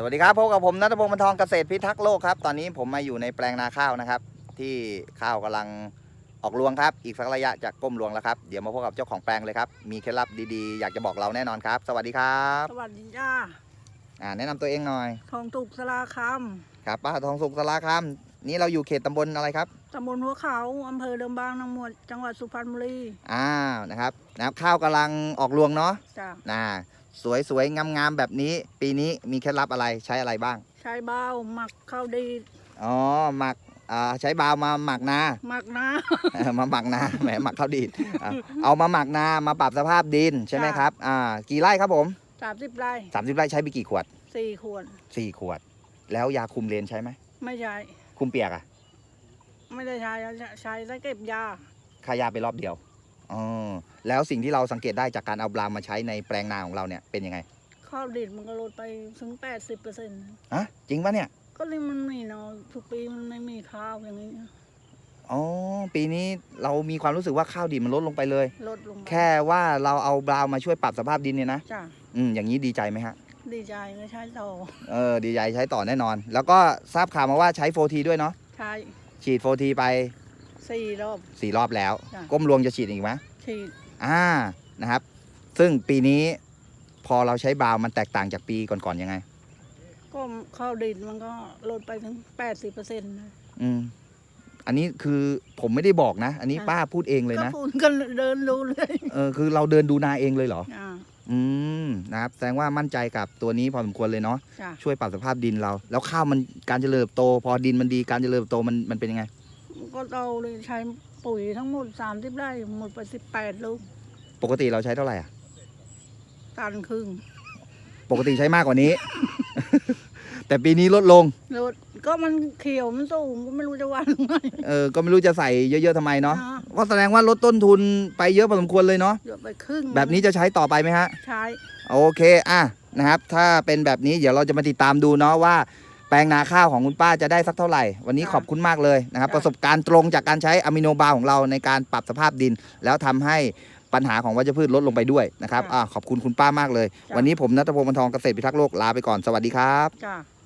สวัสดีครับพบกับผมนัทพงศ์บรรทองเกษตรพิทักษ์โลกครับ ตอนนี้ผมมาอยู่ในแปลงนาข้าวนะครับ ที่ข้าวกำลังออกรวงครับ อีกสักระยะจะก้มรวงแล้วครับ เดี๋ยวมาพบกับเจ้าของแปลงเลยครับ มีเคล็ดลับดีๆ อยากจะบอกเราแน่นอนครับ สวัสดีครับสวัสดีจ้าอ่าแนะนำตัวเองหน่อย ทองตุกสลาคครับป้าทองสุขสลาครับนี่เราอยู่เขตตำบลอะไรครับำตำบลหัวเขาอำเภอเดิมบางนางมวดจังหวัดสุพรรณบุรีอ้าวนะครับนะครับข้าวกำลังออกรวงเนาะจ้าน่า สวยๆงามๆแบบนี้ ปีนี้มีเคล็ดลับอะไรใช้อะไรบ้าง ใช้เบ้าหมักข้าวดีดอ๋อหมักอ่าใช้บาวมาหมักนา หมักนะ เออมาหมักนาแหมหมักข้าวดีดอะเอามาหมักนามาปรับสภาพดินใช่ไหมจ้ะครับอ่ากี่ไร่ครับผม สามสิบไร่30 ไร่ใช้ไปกี่ขวด สี่ขวด4 ขวด แล้วยาคุมเลนใช้ไหมไม่ใช้ คุมเปียกอะไม่ได้ใช้ใช้แล้วเก็บยาค่ายาไปรอบเดียว อ๋อแล้วสิ่งที่เราสังเกตได้จากการเอาบรามมาใช้ในแปลงนาของเราเนี่ยเป็นยังไงข้าวดีดมันก็ลดไปถึงแปดสิบเปอร์เซ็นต์ฮะจริงปะเนี่ย ก็เลยมันไม่เนาะทุกปีมันไม่มีข้าวอย่างนี้อ๋อปีนี้เรามีความรู้สึกว่าข้าวดีดมันลดลงไปเลย ลดลงมาแค่ว่าเราเอาบราวมาช่วยปรับสภาพดินเนี่ยนะจ้าอืมอย่างนี้ดีใจไหมฮะดีใจก็ใช้ต่อเออดีใจใช้ต่อแน่นอน แล้วก็ทราบข่าวมาว่าใช้โฟทีด้วยเนาะใช้ฉีดโฟทีไป สี่รอบ สี่รอบแล้ว จ้ะ ก้มรวงจะฉีดอีกไหมฉีดอ่านะครับ ซึ่งปีนี้พอเราใช้บราวน์มันแตกต่างจากปีก่อนๆยังไง ก็ข้าวดีดมันก็ลดไปถึงแปดสิบเปอร์เซ็นต์อืม อันนี้คือผมไม่ได้บอกนะ อันนี้อะป้าพูดเองเลยก็นะพูดกันเดินดูเลยเออคือเราเดินดูนาเองเลยเหรอ อ่าอืมนะครับ แสดงว่ามั่นใจกับตัวนี้พอสมควรเลยเนาะ จ้ะช่วยปรับสภาพดินเรา แล้วข้าวมันการเจริญเติบโต พอดินมันดีการเจริญเติบโตมันมันเป็นยังไง ก็เราเลยใช้ปุ๋ยทั้งหมดสามสิบไร่หมดไปสิบแปดลูกปกติเราใช้เท่าไหร่อะ ตันครึ่ง ปกติใช้มากกว่านี้ แต่ปีนี้ลดลงรถก็มันเขียวมันสูงก็ไม่รู้จะว่าหรือไง เออ ก็ไม่รู้จะใส่เยอะ ๆทำไมเนาะอ่าก็แสดงว่าลดต้นทุนไปเยอะพอสมควรเลยเนาะเยอะไปครึ่งแบบนี้จะใช้ต่อไปไหมฮะ ใช้ โอเค อะ นะครับ ถ้าเป็นแบบนี้ เดี๋ยวเราจะมาติดตามดูเนาะว่า แปลงนาข้าวของคุณป้าจะได้สักเท่าไหร่ วันนี้ขอบคุณมากเลยนะครับ ประสบการณ์ตรงจากการใช้อะมิโนบาของเราในการปรับสภาพดิน แล้วทำให้ปัญหาของวัชพืชลดลงไปด้วยนะครับอะขอบคุณคุณป้ามากเลย วันนี้ผมนัทพงศ์บรรทองเกษตรพิทักษ์โลกลาไปก่อนสวัสดีครับจ้ะ